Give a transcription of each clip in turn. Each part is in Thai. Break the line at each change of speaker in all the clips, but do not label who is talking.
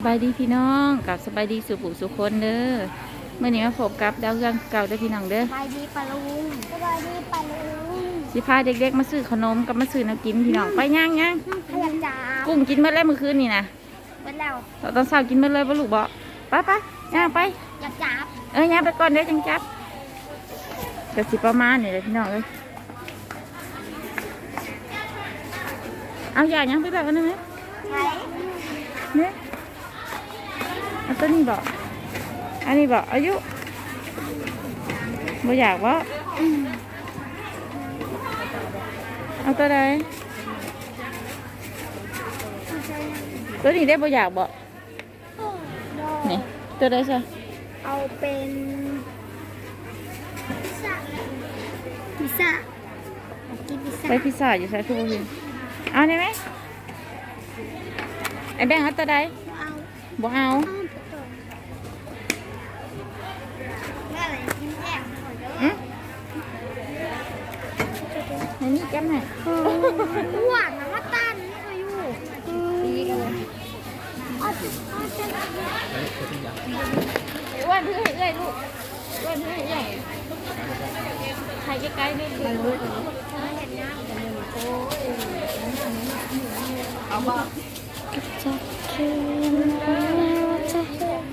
สบายดีพี่น้องกับสบายดีสุผู้สุคนเด้อเมื่อนี้มาพบกับดาวเรืองเก่าเด้อพี่น้องเด้อ
สบายดีปะลุงสบายดีปะลุง
สิพาเด็กๆมาซื้อขนมกับมาซื้อน้ำกินพี่น้องไปย่างย่าง
ขยันจับ
กุ้งกินเมื่อไรเมื่อคืนนี่นะ
เบิดแล้ว
เราตอนเช้ากินเมื่อไรบ่ลูกบ่ไปไปย่างไป
อยากจับ
เอ้ยย่างไปก่อนเด้อจังจับก็สิประมาณนี่แหละพี่น้องเลยเอาอย่าย่างไปแบบนั้นไหม
ใช้
เนี่ยเอาตัวนี้บอกอันนี้บอกอายุบ่อยากว่าเอาตัวใดตัวนี้ได้บ่อยากบ่นี่ตัวใดใช่
เอาเป็นพิซซ่าพิซซ่าอยากกินพิซซ่า
ไปพิซซ่าอยู่ใช่ทุกคนเอาได้ไหมไอ้แบงค์เอาตัวใด
เอา
บ่เอา
ก้
มไหน
หวานนะมาตันนี่ก็อยู่ปีกันเอาเอาเส้น
อ้วนเพื่อเอ้ยลูกอ้วนเพื่อเอ้ยใครใกล้ๆนี่ลูก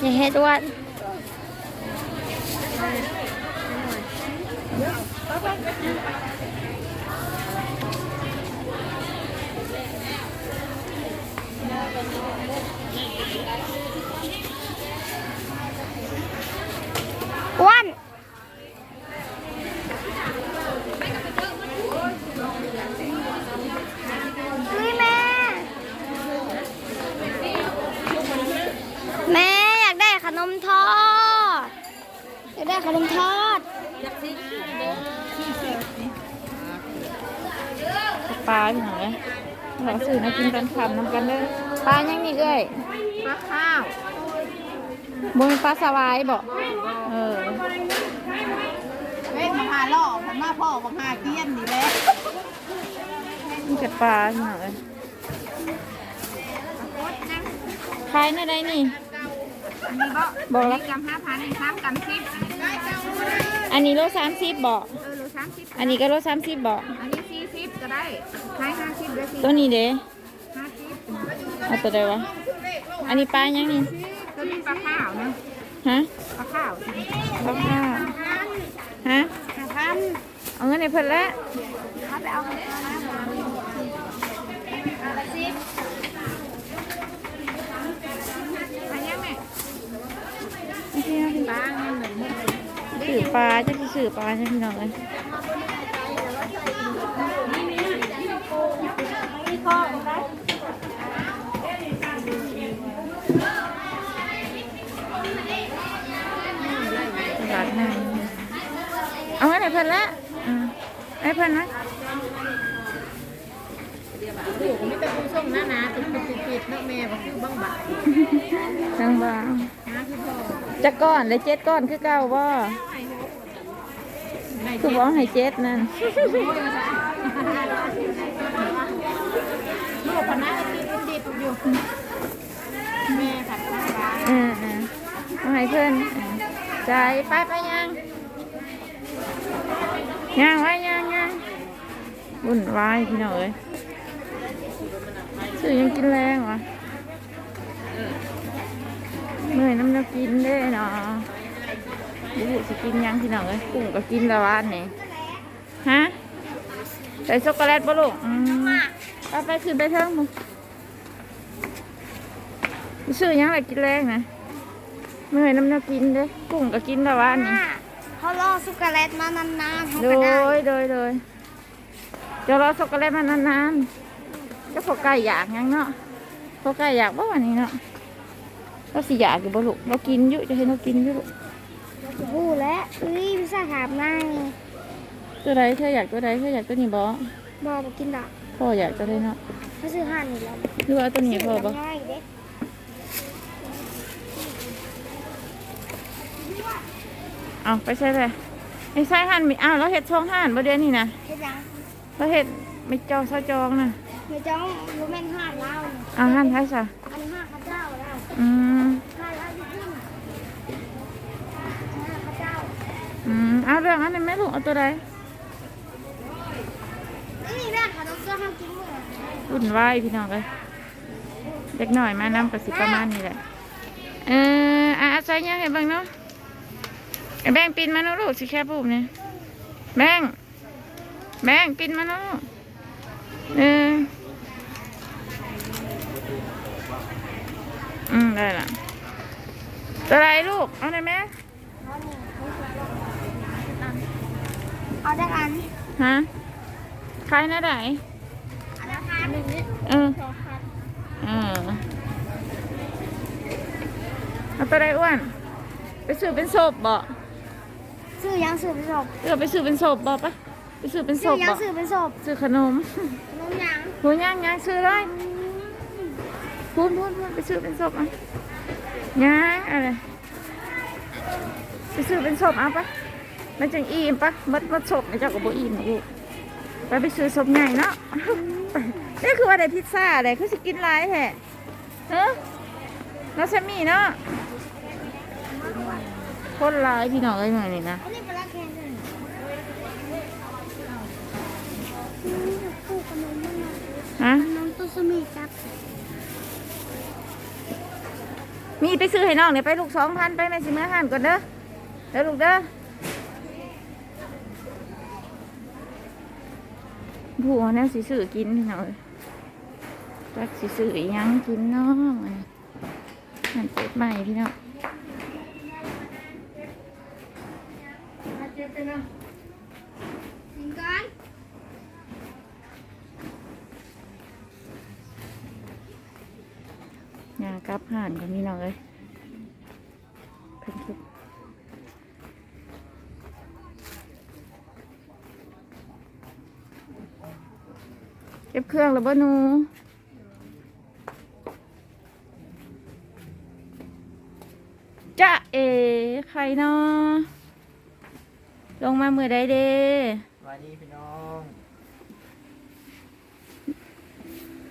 อย่าเฮ็ดอ้วนอ้วนเฮ้ยแม่ แม่อยากได้ขนมทอด อยากได้ขนมทอด
ปลาพี่หน่อยเราสื่อมากินกันคำน้ำกันเด้อปลายังนี่เอ้ย
ปลาข้าว
บนปลาสวายบอกเออ
เว้ยมาหาล่อผมมาพ่อมาหาเกี้ยนนี่แหละ
นี่จะปลาพี่หน่อยขายในใดนี่
อันนี้ก็
บอกแล้ว
กำห้าพันสามกำสิบ
อันนี้โลสามสิบบอก
เออโลสามสิบ
อันนี้ก็โลสามสิบบอก
อันนี้สี่สิบก็ได้ขายห้าสิบเดือนสี่
ตัวนี้เด้
ห้าสิบ
เอาตัวใดวะ อันนี้ปลายังนี่
ตัวนี้ปลาข้าวนะ
ฮะ
ปลาข้าว
ปลาข้าวฮะ
ห้าพัน
เอาเงินในเพิ่นแล้ว
เขาไปเอาห้าพันเอาไปสิ
อันนี้แม่
ไม่ใช่นะพี่
ปลาเงินหนึ่งหมื่น
สื่อปลาจะสิสื่อปลาใช่พี่น้องเลยตลาดน้ำเอาไว้ไหนเพิ่นละอ่าไอ้เพิ่นนะ
ถูกไม่เป็นผู้ส่งนะนะติดติดติดติดเนาะแม่ก็คือบ้างบ่าย
ทางบาง
นะคือพ่อ
จะก้อนเลยเจ็ดก้อนคือเก่าบ่
ใน
คือบอกให้เจ็ดนั่น
ลูกคนนั้นติดติดอยู่แม่ผัดข้าวปลา
เออเออเอาให้เพิ่ออใจไปไปยังยังไว้ยังยังวุ่นวายพี่น้องเอ้ยซื้อยังกินแรงวะเมื่อยน้ำจะกินได้เนาะดู สิกินยังพี่น้องเอ้ยกุ้งก็กินแล้ววันนี่ฮะใส่ช็อกโกแลตป่ะลูกอืมไปไปขึ้นไปเทิงมึงซื้อยังอะไรกินแรงนะเมื่อยน้ำจะกินเด้กุ้งก็กินแล้ววันนี่
เขารอสุกาเลตมานานๆเขา
โด
ก็ได้
ยโดยโดยจะรอช็อกโกแลตมานานๆก็พอไก่อยากยังเนาะพอไก่อยากบ่วันนี้เนาะเราสิอยากอยู่บ่ลูกเรากินอยู่จะให้เรากินอยู่ลูก
พูดแล้วเอ้ยพิซซ่าถามง่าย
ตัวใดเธออยากตัวใดเธออยากตัวนี้บ่
บอกบอกกินดอก
พ่ออยากตัวใดเนาะ
เขาซื้อห่านนี่แล้ว
หรือว่าเอาตัวนี้พ่อบ่
ง่ายเด้
เอาไปใช่เลยไอ้ไส้หั่นมีอ้าวเราเห็ดช่องหั่นบ่เดี๋ยวนี้นะ
เฮ็ดยัง
เราเห็ดไม่จองซะจองนะ
เดี๋ยวจ้องรู้แม่นห่านเล่า
เอาหั่นไทยซะ
อันนี้ห่านข้าเจ้าแล้ว
อืม
ใครเอาอยู่ที่ไหนพระเจ้า
อืม เอาเรื่องอันนี้นแม่ลูกเอาตัวใด
ไม่มีแม่ค่ะดรห้ามกินมือ
วุ่นวายพี่น้องเลยเล็กหน่อยมานำกระสิประมาณนี้แหละเอออะอาศัยยังไงบ้างเนาะไอ้แบงปินมาเนาะลูกสิแค่ปุ๊บเนี่ยแบงแบงปินมาเนาะลูกเอออืมได้ละตัวอะไรลูก เอาได้ไหม
เอาได้อัน
ฮะใครนะไหน
อันละพันหนึ่งนิด
เออ
สองพัน
เออเอาตัวใดอ้วน ไปซื้อเป็นศพบ่
ซื้อยังซื้อเป็นศพ
เออไปซื้อเป็นศพบ่ปะไปซื้อเป็นศ
ซื้อ
พ
ยัง
บ่
ซื้อเป็นศพ
ซื้อขนม
นมยัง
หูย่างย่างซื้อเลยพูนพูนพูนไปซื้อเป็นศพอะย่างอะไรไปซื้อเป็นศพเอาปะ มันจังอิ่มปะมัดมัดศพนะเจ้าก็บ่อิ่มนะลูกไปไปซื้อศพใหญ่เนาะไปนี่คือว่าได้พิซซ่าอะไรคือสิกินหลายแท้เฮ้อเราจะมีเนาะคนหลายพี่น้องเอ้ยมานี่นะ
อันนี้เป็นละแคนเลยคู่ขนมมันนะ
ฮะ
น้องตัวสมีครับ
มีไปซื้อให้น้องเนี่ยไปลูกสองพันไปแม่สิมาหันก่อนเด้อเด้อลูกเด้อ ผัวเนี่ยสิซื้อกินพี่น้องเอ้ยจักสิซื้ออิหยังกินเนาะอันนี้มันเปิดใหม่พี่น้อง
กินกัน
ยางกลับห่านกับพี่น้องเอ้ยเพิ่นคิด เก็บเครื่องแล้วบ่หนูจะเอ ใครเนาะลงมามือใดเด้
สวัสดีพี่น้อง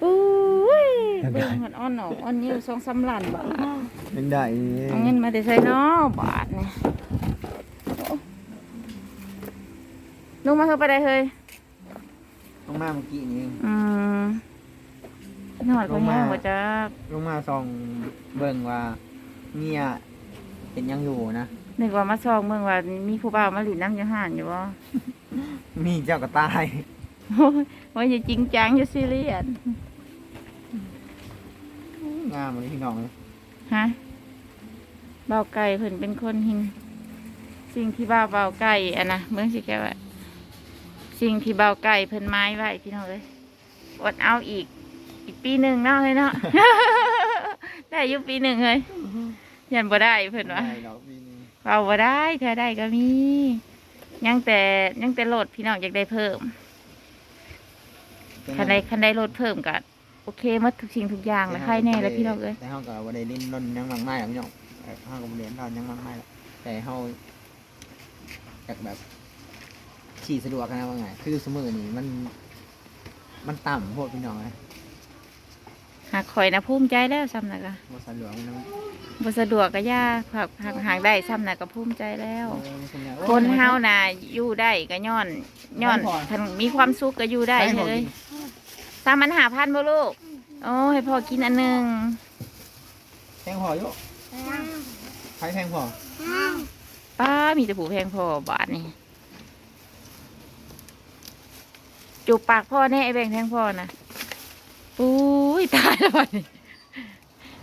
ปุ้ยเบิ่งมันอ่อนหนออ่อนนิ้วสองสามล้านบาท
เป็นได้
เอาเงินมาได้ใช้เนาะบาทเนี่ยลุงมาเธอไปได้เฮ้ย
ลงมาเมื่อกี้นี้
อืมนอดเขาแห้งว่าจะ
ลงมาส่องเบิ่งว่าเมียเป็นยังอยู่นะ
นึกว่ามาซองเมืองว่ามีผู้บ่าวมาหลินน้ำอยังห่านอยู่บ่
มีเจ้ากระต่าย
โอ้ยว่าอย่าจริงจังอย่าซีเรียส
งามเลยพี่น้องเลย
ฮะเบาไก่เพิ่นเป็นคนหิงสิ่งที่บ้าเบาไก่อะนะเมืองสิแกว่า สิ่งที่เบาไก่เพิ่นไม้ไว้พี่น้องเลยอดเอาอีก อีกปีหนึ่งเนาะเฮ้ยเนาะ ได้อยู่ปีหนึ่งเลยยันบ่ได้เพิ่นว่า
ได้ดอกปีนี้
เอาบ่ได้เธอได้ก็มียังแต่ยังแต่โหลดพี่น้องอยากได้เพิ่มคันใดคันใดโหลดเพิ่มก็โอเคหมดทุกสิ่งทุกอย่างแล้วใครแน่แล้วพี่น้องเอ้ย
แต่เฮาก็บ่ได้ลิ้นรนยังมากมายหรอกพี่น้องเออเฮาก็บ่ได้ลิ้นรนยังมากมายหรอกแต่เฮาอยากแบบ ขี่สะดวกนะว่าไง คือสมือนี่มัน มันต่ำโพดพี่น้องเลย
หากข่อยนะภูมิใจแล้วซ้ำนะก็
บ่สะดวกมัน
บ่สะดวกก็ยากหากหากหากได้ซ้ำนะก็ภูมิใจแล้ว
เออมันเป็นไง
คนเฮาน่ะอยู่ได้ก็ย้อนย้อนท่านมีความสุขก็อยู่ได้เลยสามมันหาพันบ่ลูกโอ้ให้พ่อกินอันหนึง
แพงพออยู่ใครแพงพอ
ป้ามีแต่ผู้แพงพ่อบาทนี่ จูบปากพ่อแน่ไอ้แบงแพงพ่อนะอุ้ยตายแล้วบัดนี้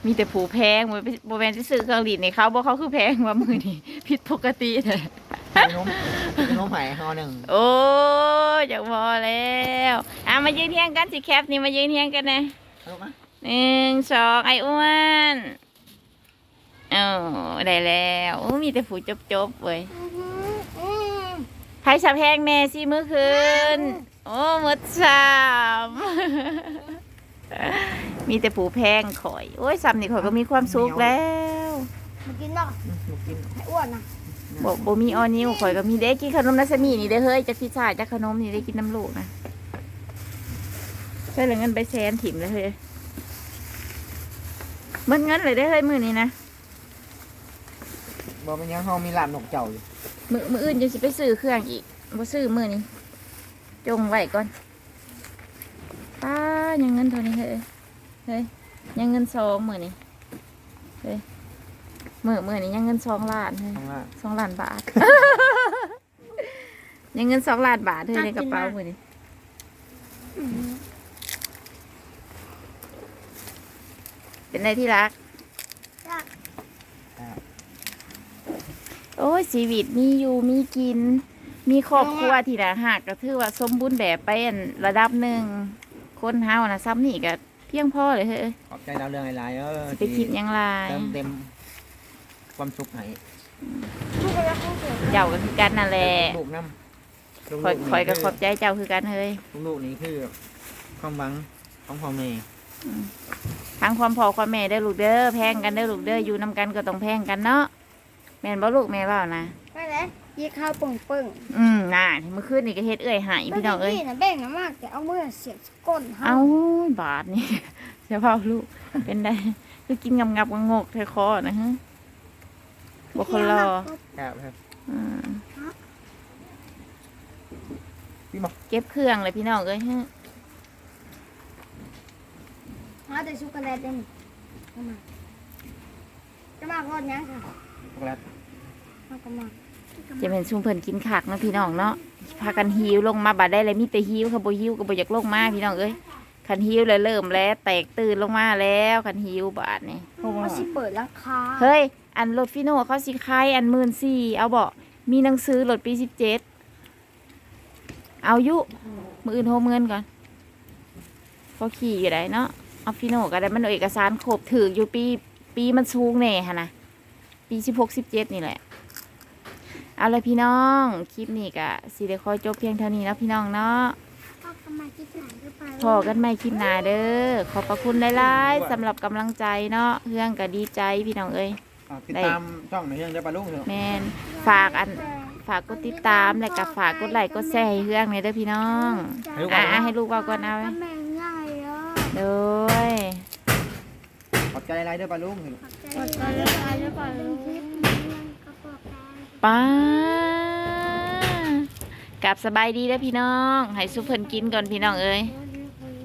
มีแต่ผู้แพงบ่ไปบ่แม่นสิซื้อเครื่องรีดในเขาบ่เขาคือแพงว่ามือนี่ผิดปกติเลย
ขนมขนมไผ่ห่อหนึ่ง
โอ้ยอยากพอแล้วอะมายืนเทียงกันสิแคปนี่มายืนเทียงกันนะ
ขนมนะ
หนึ่งสองไอ้อ้วนเออได้แล้วโอ้มีแต่ผู้จบๆเว้ยไพ่สับแห้งแน่สิเมื่อคืน โอ้หมดสามมีแต่ผูแพงข่อย โอ้ยสามนี่ข่อยก็มีความสุขแล้ว
มากินเนาะ
อืมลูกกิน
ให้อ้วนนะ
บอกบ่มีออนิวข่อยก็มีเด้กินขนมนัสมีนี่ได้อเฮ้ยจากพิซซ่าจากขนมนี่ได้กินน้ำลูกนะใช่เหลือเงินไปแสนถิ่มเลยเฮ้ยเบิดเงินเลยได้อเฮ้ยมื้อนี้นะ
บ่เป็นหยังเฮามีลาบนกเจ้าอยู่
มื้อมื้ออื่นจะสิไปซื้อเครื่องอีกบ่ซื้อมื้อนี้ จงไว้ก่อนป้ายังเงินเท่านี้เฮ้ยเฮ้ยยังเงินสองมื้อนี้เฮ้ยมื้อมื้อนี้ยังเงินสองล้านเฮ้ย
ข้างล่าง
สองล้านบาท ยังเงินสองล้านบาทเฮ้ยในกระเป๋ามื้อนี้
อืม
เป็นไรที่รัก
จ้ะ
อ่า
โอ้ยชีวิตมีอยู่มีกิน มีครอบครัวที่ละหักก็ถือว่าสมบูรณ์แบบไปอันระดับหนึ่งคนเฮานะซ้ำนี่ก็เพียงพอเลยเฮ้ย
ขอบใจดาวเรื่องหลายๆเออ
สิไปคิดหยังไร
เติมเต็มความสุขให้
ลูกก็รักลูกเสือ
เจ้าก็คือกันนั่นแหละ
ลูกน้ำลูก
คอย
ๆนี่
คอยก็ขอบใจเจ้าคือกันเฮ้ย
ลูกๆนี่คือความหวังของพ่อแม่
ทั้งความพอความแม่ได้อลูกเด้อแพงกันเด้อลูกเด้ออยู่นำกันก็ต้องแพงกันเนาะแม่นบ่ลูกแม่เปล่านะ
ไปเลย ยีข้าวปึ่งปึ่ง
อืมน่าเมื่อคืนนี่ก็เฮ็ดเอื้อยหายพี่น้องเอ้ย
แบ่งนะมากแต่เอามือเสียบก้น
เอาบาทนี่เดี๋ยวเปล่าลูกเป็นได้คือกินงับงับงกๆเธอคอนะฮะบ่คนรอ
ครับครับ
อืม
พี่บอก
เก็บเครื่องเลยพี่น้องเอ้ยฮะ
หาแต่ช็อกโกแลตเด่นเอามาจะมาก่อนยังค่ะ
ช็อกโกแลต
มาก็มา
จะเป็นชุมเพิ่นกินขักเนาะพี่น้องเนาะพากันหิวลงมาบัดได้เลยมีแต่หิวค่ะบ่หิวก็บ่อยากลงมาพี่น้องเอ้ยคันหิวเลยเริ่มแล้ว แตกตื่นลงมาแล้วคันหิวบาดนี่
เขาสิเปิดราคา
เฮ้ยอันรถฟิโน่เขาสิขายอันหมื่นสี่เอาบ่มีหนังสือรถปีสิบเจ็ดเอายุมืออื่นโทรเงินก่อนพอขี่อยู่ได้เนาะเอาฟิโน่ก็ได้มันเอาเอกสารครบถืออยู่ปีปีมันสูงแน่ฮะนะปีสิบหกสิบเจ็ดนี่แหละ เอาเลยพี่น้อง คลิปนี้ก็สิเดี๋ยวคอยจบเพียงเท่านี้แล้วพี่น้องเนาะ
พ่อก็มาที่ไหนก็ไป
พอกันใหม่คลิปหน้าเด้อขอบพระคุณหลายๆสำหรับกำลังใจเนาะเรื่องก็ดีใจพี่น้องเอ้ย
อะติด
ได้
ตามช่องในเรื่องได้ปลาลูกเถอะ
แมนฝากอันฝากกดติดตามและก็ฝากกดไลค์กดแชร์ให้เรื่องในอยเด้อพี่น้องอะอะให้ลูกเว่าก่อนเอาไว้
ก็แม่ง่ายอะ
โดย
ขอบใจอะไรด้วยปลาลูกเถอะ
กดกันเลยไปเลยไปเลยคลิปนี้ก็บอกกัน
ป้า กลับสบายดีแล้วพี่น้อง ให้ซุปเพิ่นกินก่อนพี่น้องเอ้
ย